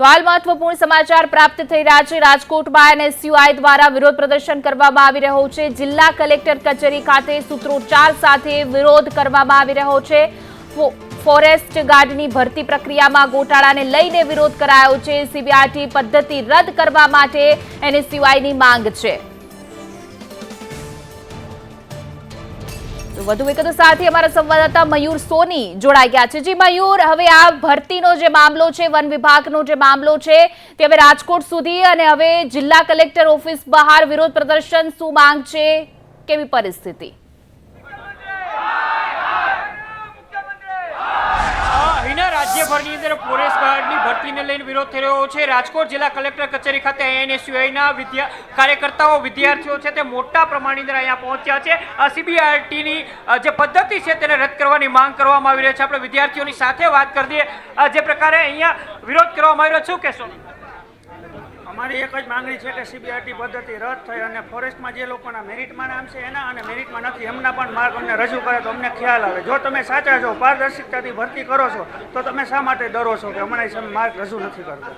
તો હાલ મહત્વપૂર્ણ સમાચાર પ્રાપ્ત થઈ રહ્યા છે. રાજકોટમાં એનએસયુઆઈ દ્વારા વિરોધ પ્રદર્શન કરવામાં આવી રહ્યો છે. જિલ્લા કલેક્ટર કચેરી ખાતે સૂત્રોચ્ચાર સાથે વિરોધ કરવામાં આવી રહ્યો છે. ફોરેસ્ટ ગાર્ડની ભરતી પ્રક્રિયામાં ગોટાળાને લઈને વિરોધ કરાયો છે. સીબીઆરટી પદ્ધતિ રદ કરવા માટે એનએસયુઆઈની માંગ છે. વધુ વિગતો સાથે અમારા સંવાદદાતા મયુર સોની જોડાઈ ગયા છે. જી મયુર, હવે આ ભરતીનો જે મામલો છે, વન વિભાગનો જે મામલો છે, તે હવે રાજકોટ સુધી અને હવે જિલ્લા કલેક્ટર ઓફિસ બહાર વિરોધ પ્રદર્શન શું માંગ છે, કેવી પરિસ્થિતિ? અહીંના અંદર ફોરેસ્ટ ગાર્ડની ભરતીને લઈને વિરોધ થઈ રહ્યો છે. રાજકોટ જિલ્લા કલેક્ટર કચેરી ખાતે એનએસયુઆઈના વિદ્યા, કાર્યકર્તાઓ, વિદ્યાર્થીઓ છે તે મોટા પ્રમાણની અંદર અહીંયા પહોંચ્યા છે. આ સીબીઆરટીની જે પદ્ધતિ છે તેને રદ કરવાની માંગ કરવામાં આવી રહી છે. આપણે વિદ્યાર્થીઓની સાથે વાત કરી દઈએ. જે પ્રકારે અહીંયા વિરોધ કરવામાં આવી રહ્યો છે. શું કહેશો? અમારી એક જ માંગણી છે કે સીબીઆરટી પદ્ધતિ રદ થઈ અને ફોરેસ્ટમાં જે લોકોના મેરિટમાં નામ છે એના અને મેરિટમાં નથી, એમના પણ માર્ગ અમને રજૂ કરે તો અમને ખ્યાલ આવે. જો તમે સાચા છો, પારદર્શિકતાથી ભરતી કરો છો, તો તમે શા માટે ડરો છો કે હમણાં સામે માર્ગ રજૂ નથી કરતો?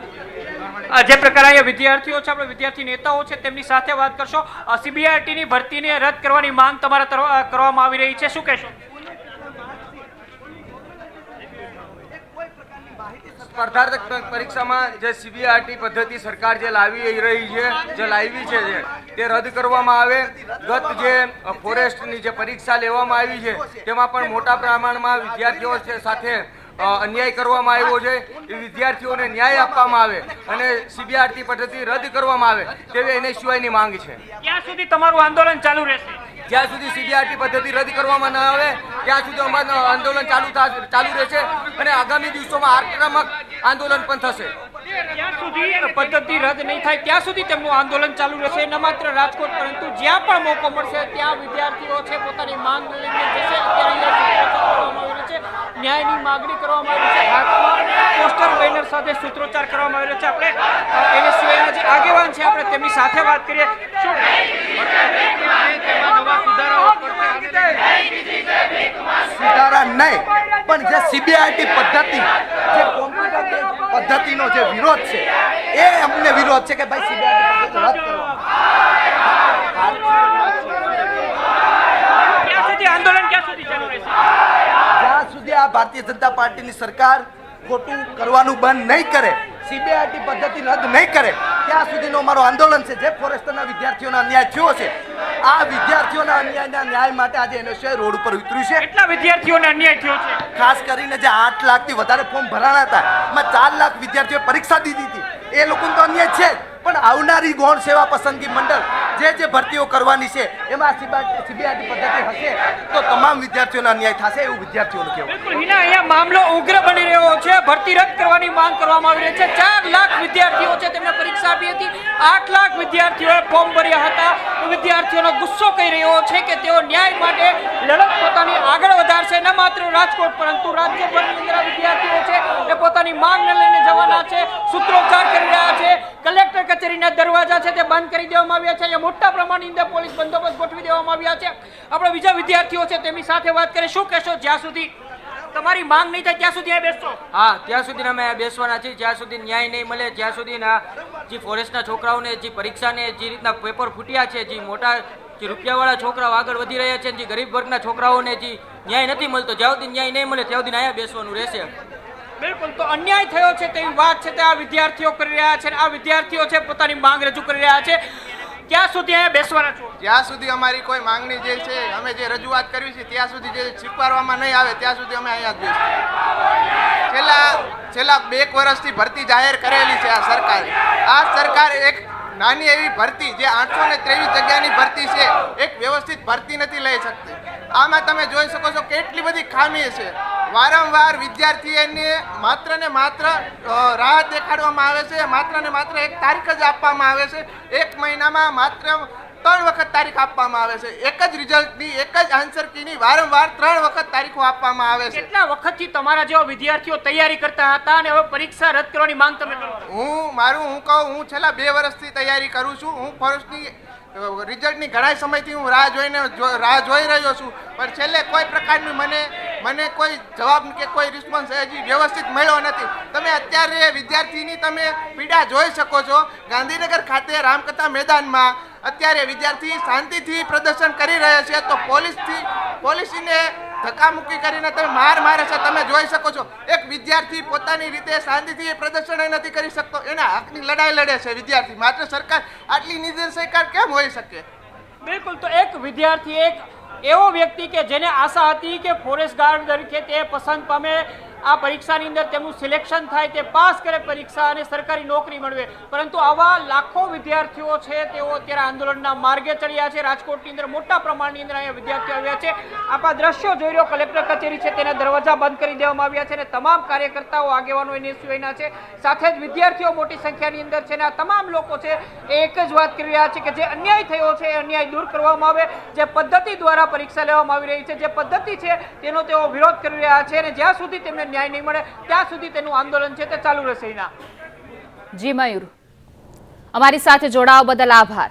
જે પ્રકારે અહીંયા વિદ્યાર્થીઓ છે, આપણે વિદ્યાર્થી નેતાઓ છે, તેમની સાથે વાત કરશો. સીબીઆરટીની ભરતીને રદ કરવાની માંગ તમારા કરવામાં આવી રહી છે. શું કહેશો? સ્પર્ધાત્મક પરીક્ષામાં જે સીબીઆરટી પદ્ધતિ સરકાર જે લાવી રહી છે જે લાવી છે તે રદ કરવામાં આવે. ગત જે ફોરેસ્ટની જે પરીક્ષા લેવામાં આવી છે તેમાં પણ મોટા પ્રમાણમાં વિદ્યાર્થીઓ સાથે અન્યાય કરવામાં આવ્યો છે. એ વિદ્યાર્થીઓને ન્યાય આપવામાં આવે અને સીબીઆરટી પદ્ધતિ રદ કરવામાં આવે તેવી એને સિવાયની માંગ છે. ત્યાં સુધી તમારું આંદોલન ચાલુ રહેશે? જ્યાં સુધી સીબીઆરટી પદ્ધતિ રદ કરવામાં ન આવે ત્યાં સુધી અમારું આંદોલન ચાલુ ચાલુ રહેશે. અને આગામી દિવસોમાં આક્રમક આંદોલન પણ થશે. ત્યાં સુધી પદ્ધતિ રદ નહીં થાય ત્યાં સુધી તેમનું આંદોલન ચાલુ રહેશે. ન માત્ર રાજકોટ પરંતુ જ્યાં પણ મોકો મળશે ત્યાં વિદ્યાર્થીઓ છે પોતાની માંગ લઈને જશે. અત્યારે કરવામાં આવી છે. ન્યાયની માગણી કરવામાં આવી છે. હાથમાં પોસ્ટર બેનર સાથે સૂત્રોચ્ચાર કરવામાં આવેલો છે. આપણે એને સિવાયના જે આગેવાન છે આપણે તેમની સાથે વાત કરીએ. શું? સુધારા નહીં પણ જે સીબીઆઈટી પદ્ધતિ જે વિરોધ છે એ અમને વિરોધ છે કે ભાઈ રદ રહેશે જ્યાં સુધી આ ભારતીય જનતા પાર્ટીની સરકાર ખોટું કરવાનું બંધ નહીં કરે સીબીઆઈટી પદ્ધતિ રદ નહીં કરે ત્યાં સુધીનો અમારો આંદોલન છે. જે ફોરેસ્ટરના વિદ્યાર્થીઓનો અન્યાય થયો છે આ વિદ્યાર્થીઓના અન્યાયના ન્યાય માટે આજે એનએસયુઆઈ રોડ ઉપર ઉતર્યું છે. કેટલા વિદ્યાર્થીઓને અન્યાય થયો છે? ખાસ કરીને જે આઠ લાખથી વધારે ફોર્મ ભરાણા હતા એમાં ચાર લાખ વિદ્યાર્થીઓએ પરીક્ષા દીધી હતી. એ લોકોને તો અન્યાય છે પણ આવનારી ગૌણ સેવા પસંદગી મંડળ જે જે ભરતીઓ કરવાની છે એમાં સીબીઆઈટી પદ્ધતિ હશે તો તમામ વિદ્યાર્થીઓને અન્યાય થશે એવું વિદ્યાર્થીઓનું કહેવું. બિલકુલ હિના અહીંયા મામલો ઉગ્ર બની રહ્યો છે. ભરતી રદ કરવાની માંગ કરવામાં આવી રહી છે. ચાર લાખ વિદ્યાર્થીઓ છે તેમને પરીક્ષા આપી હતી. આઠ લાખ વિદ્યાર્થીઓએ ફોર્મ ભર્યા હતા. વિદ્યાર્થીઓનો ગુસ્સો કહી રહ્યો છે કે તેઓ ન્યાય માટે લડત પોતાની આગળ વધારશે. ન માત્ર રાજકોટ, પરંતુ રાજ્યભરની અંદર વિદ્યાર્થીઓ છે તે પોતાની માંગને લઈને જવાના છે, સૂત્રોચ્ચાર કરી રહ્યા છે. કલેક્ટર કચેરીના દરવાજા છે તે બંધ કરી દેવામાં આવ્યા છે. અહીંયા મોટા પ્રમાણની અંદર પોલીસ બંદોબસ્ત ગોઠવી દેવામાં આવ્યા છે. આપણે બીજા વિદ્યાર્થીઓ છે તેમની સાથે વાત કરીએ. શું કહેશો જ્યાં સુધી તમારી માંગ નહીં થાય ત્યાં સુધી બેસશો. હા ત્યાં સુધી અમે બેસવાના છીએ. જ્યાં સુધી ન્યાય નહીં મળે જ્યાં સુધી ના જે ફોરેસ્ટના છોકરાઓને જે પરીક્ષાને જે રીતના પેપર ફૂટ્યા છે જે મોટા જે રૂપિયાવાળા છોકરાઓ આગળ વધી રહ્યા છે જે ગરીબ વર્ગના છોકરાઓને જે ન્યાય નથી મળતો જ્યાં સુધી ન્યાય નહીં મળે ત્યાં સુધી અહીંયા બેસવાનું રહેશે. બિલકુલ તો અન્યાય થયો છે તેવી વાત છે તે આ વિદ્યાર્થીઓ કરી રહ્યા છે આ વિદ્યાર્થીઓ છે પોતાની માંગ રજૂ કરી રહ્યા છે. ક્યાં સુધી અહીંયા બેસવાના છો? જ્યાં સુધી અમારી કોઈ માંગણી જે છે, અમે જે રજૂઆત કરવી છે, ત્યાં સુધી જે સ્વીકારવામાં નહીં આવે, ત્યાં સુધી અમે અહીંયા જ બેસીશું. છેલ્લા છેલ્લા બે વર્ષથી ભરતી જાહેર કરેલી છે આ સરકારે. આ સરકાર એક નાની એવી ભરતી, જે આઠસો ને ત્રેવીસ જગ્યાની ભરતી છે, એક વ્યવસ્થિત ભરતી નથી લઈ શકતી. આમાં તમે જોઈ શકો છો કેટલી બધી ખામી છે. વારંવાર વિદ્યાર્થીઓને માત્ર ને માત્ર રાહ દેખાડવામાં આવે છે. માત્ર ને માત્ર એક તારીખ જ આપવામાં આવે છે. એક મહિનામાં માત્ર ત્રણ વખત તારીખ આપવામાં આવે છે. એક જ રિઝલ્ટની એક જ આન્સર કીની વારંવાર ત્રણ વખત તારીખો આપવામાં આવે છે. કેટલા વખતથી તમારા જેવા વિદ્યાર્થીઓ તૈયારી કરતા હતા અને હવે પરીક્ષા રદ કરવાની માંગ તમે કરો હું મારું હું કહું હું છેલ્લા બે વર્ષથી તૈયારી કરું છું. હું ફોરેસ્ટની રિઝલ્ટની ઘણા સમયથી હું રાહ જોઈને રાહ જોઈ રહ્યો છું. પણ છેલ્લે કોઈ પ્રકારની મને મને કોઈ જવાબ કે કોઈ રિસ્પોન્સ હજી વ્યવસ્થિત મળ્યો નથી. તમે અત્યારે વિદ્યાર્થીની તમે પીડા જોઈ શકો છો. ગાંધીનગર ખાતે રામકથા મેદાનમાં અત્યારે વિદ્યાર્થી શાંતિથી પ્રદર્શન કરી રહ્યા છે. તો પોલીસથી પોલીસીને ધક્કામુક્કી કરીને તમે માર મારે છે, તમે જોઈ શકો છો. એક વિદ્યાર્થી પોતાની રીતે શાંતિથી પ્રદર્શન નથી કરી શકતો. એના હકની લડાઈ લડે છે વિદ્યાર્થી. માત્ર સરકાર આટલી નિર્દયકાર કેમ હોઈ શકે? બિલકુલ, તો એક વિદ્યાર્થી, એક એવો વ્યક્તિ કે જેને આશા હતી કે ફોરેસ્ટ ગાર્ડ તરીકે તે પસંદ પામે આ પરીક્ષાની અંદર તેમનું સિલેક્શન થાય તે પાસ કરે પરીક્ષા અને સરકારી નોકરી મળવે પરંતુ આવા લાખો વિદ્યાર્થીઓ છે, તેઓ અત્યારે આંદોલનના માર્ગે ચડ્યા છે. રાજકોટની અંદર મોટા પ્રમાણની અંદર અહીંયા વિદ્યાર્થીઓ આવ્યા છે. આપણા દ્રશ્યો જોઈ રહ્યો, કલેક્ટર કચેરી છે, તેના દરવાજા બંધ કરી દેવામાં આવ્યા છે અને તમામ કાર્યકર્તાઓ, આગેવાનો એને સિવાયના છે. સાથે જ વિદ્યાર્થીઓ મોટી સંખ્યાની અંદર છે અને આ તમામ લોકો છે, એ એક જ વાત કરી રહ્યા છે કે જે અન્યાય થયો છે, એ અન્યાય દૂર કરવામાં આવે. જે પદ્ધતિ દ્વારા પરીક્ષા લેવામાં આવી રહી છે, જે પદ્ધતિ છે, તેનો તેઓ વિરોધ કરી રહ્યા છે અને જ્યાં સુધી તેમને ન્યાય નહીં મળે, ત્યાં સુધી તેનું આંદોલન છે તે ચાલુ રહેશે જી, મયુર. અમારી સાથે જોડાવા બદલ આભાર.